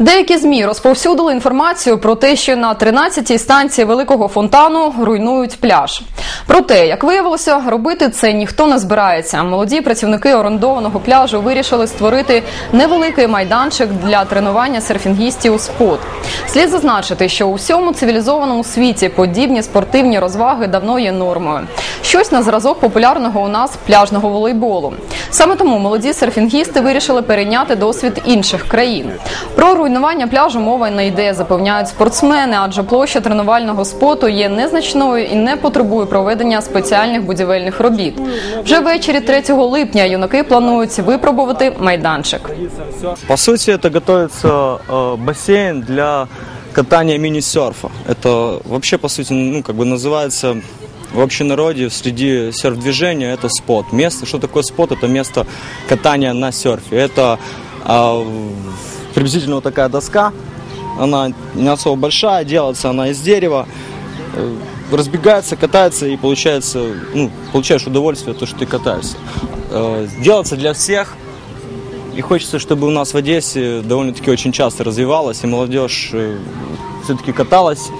Деякі змі розповсюдили інформацію про те, що на 13-й станції великого фонтану руйнують пляж. Проте, як виявилося, робити це ніхто не збирається. Молоді працівники орендованого пляжу вирішили створити невеликий майданчик для тренування серфінгістів у спот. Слід зазначити, що у всьому цивілізованому світі подібні спортивні розваги давно є нормою. Щось на зразок популярного у нас пляжного волейболу. Саме тому молоді серфінгісти вирішили перейняти досвід інших країн. Про руйнування пляжу мова не йде, запевняють спортсмени, адже площа тренувального споту є незначною і не потребує проведення спеціальних будівельних робіт. Вже ввечері 3 липня юнаки планують випробувати майданчик. По сути, это готовится э, бассейн для катания мини-серфа. Это вообще, по сути, ну, как бы называется в общенародье среди серф-движения это спот. Место, что такое спот? Это место катания на серфе. Это а, приблизительно вот такая доска. Она не особо большая, делается она из дерева. Э, Разбегается, катается и получается, ну, получаешь удовольствие того, что ты катаешься. Э, Делается для всех. И хочется, чтобы у нас в Одессе довольно-таки очень часто развивалась, и молодежь все-таки каталась.